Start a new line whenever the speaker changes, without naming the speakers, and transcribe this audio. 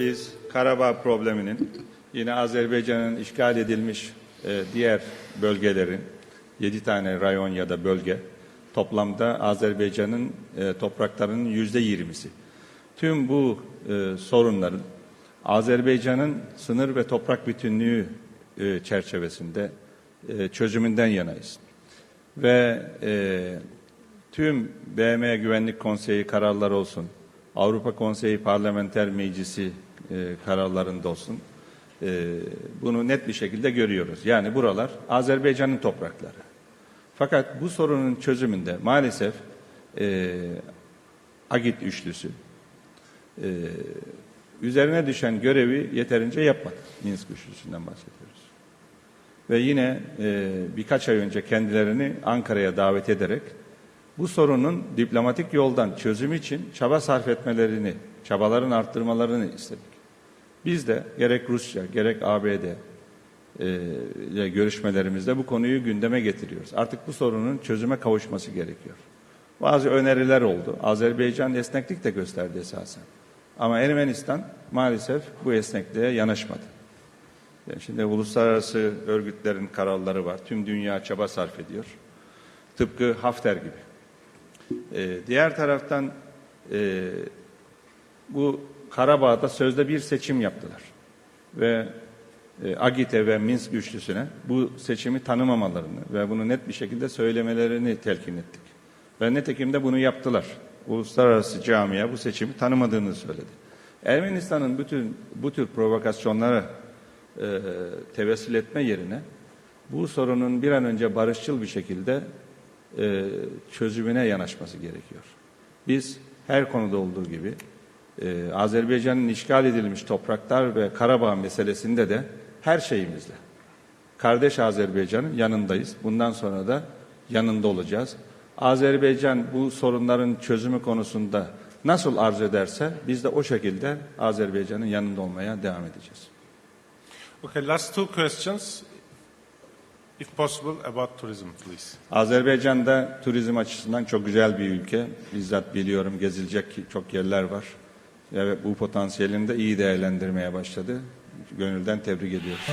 biz Karabağ probleminin yine Azerbaycan'ın işgal edilmiş e, diğer bölgelerin 7 tane rayon ya da bölge toplamda Azerbaycan'ın e, topraklarının yüzde yirmisi. Tüm bu e, sorunların Azerbaycan'ın sınır ve toprak bütünlüğü e, çerçevesinde e, çözümünden yanayız. Ve e, tüm BM Güvenlik Konseyi kararları olsun, Avrupa Konseyi Parlamenter Meclisi e, kararlarında olsun, e, bunu net bir şekilde görüyoruz. Yani buralar Azerbaycan'ın toprakları. Fakat bu sorunun çözümünde maalesef e, Agit üçlüsü e, üzerine düşen görevi yeterince yapmadı. Minsk üçlüsünden bahsediyoruz. Ve yine e, birkaç ay önce kendilerini Ankara'ya davet ederek bu sorunun diplomatik yoldan çözümü için çaba sarf etmelerini, çabaların arttırmalarını istedik. Biz de gerek Rusya gerek ABD e, ile görüşmelerimizde bu konuyu gündeme getiriyoruz. Artık bu sorunun çözüme kavuşması gerekiyor. Bazı öneriler oldu. Azerbaycan esneklik de gösterdi esasen. Ama Ermenistan maalesef bu esnekliğe yanaşmadı. Yani şimdi uluslararası örgütlerin kararları var. Tüm dünya çaba sarf ediyor. Tıpkı Hafter gibi. Ee, diğer taraftan e, bu Karabağ'da sözde bir seçim yaptılar. Ve e, Agite ve Minsk üçlüsüne bu seçimi tanımamalarını ve bunu net bir şekilde söylemelerini telkin ettik. Ve netekim de bunu yaptılar. Uluslararası camia bu seçimi tanımadığını söyledi. Ermenistan'ın bütün bu tür provokasyonlara e, tevessül etme yerine bu sorunun bir an önce barışçıl bir şekilde e, çözümüne yanaşması gerekiyor. Biz her konuda olduğu gibi e, Azerbaycan'ın işgal edilmiş topraklar ve Karabağ meselesinde de her şeyimizle kardeş Azerbaycan'ın yanındayız. Bundan sonra da yanında olacağız. Azerbaycan bu sorunların çözümü konusunda nasıl arz ederse biz de o şekilde Azerbaycan'ın yanında olmaya devam edeceğiz.
Okay, last two questions, if possible, about tourism, please.
Azerbaycan da turizm açısından çok güzel bir ülke. Bizzat biliyorum gezilecek çok yerler var. Ve bu potansiyelini de iyi değerlendirmeye başladı. Gönülden tebrik ediyoruz.